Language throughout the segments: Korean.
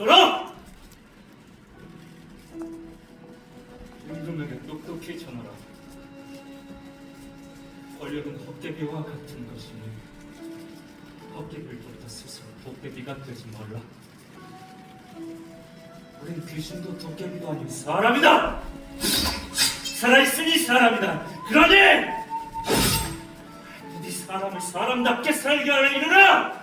듣거라! 임금에게 똑똑히 전하라. 권력은 헛개비와 같은 것이니 헛개비를 쫓다 스스로 도깨비가 되지 말라. 우린 귀신도 도깨비도 아닌 사람이다! 살아있으니 사람이다! 그러니! 부디 사람을 사람답게 살게 하려 이르라!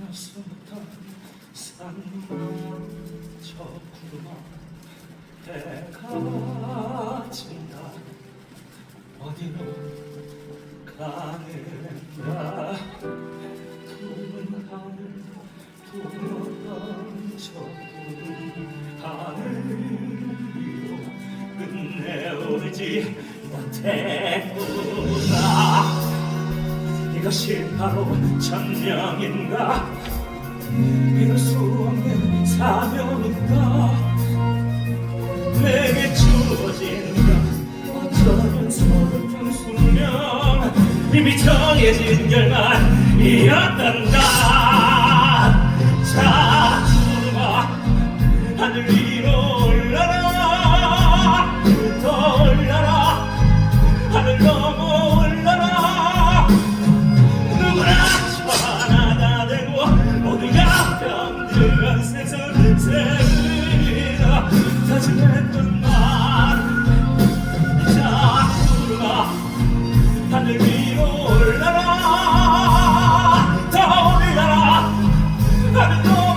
하늘에서부터 산만 저 구름아 해가 진다 어디로 가는가 푸른 하늘 푸른 저 구름 하늘 위로 끝내오지 못했구나 이것이 바로 천명인가? 이룰 수 없는 사명인가? 내게 주어진 건 어쩌면 서글픈 숙명. 이미 정해진 결말이었단다 다짐했던 말자 구름아 하늘 위로 올라라 더 올라라 하늘 넘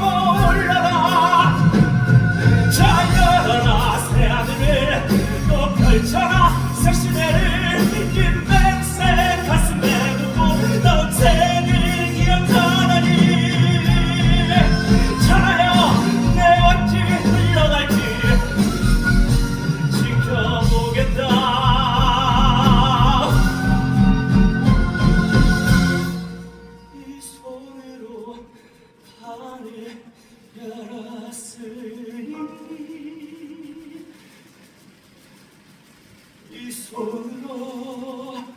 열었으니 이 손으로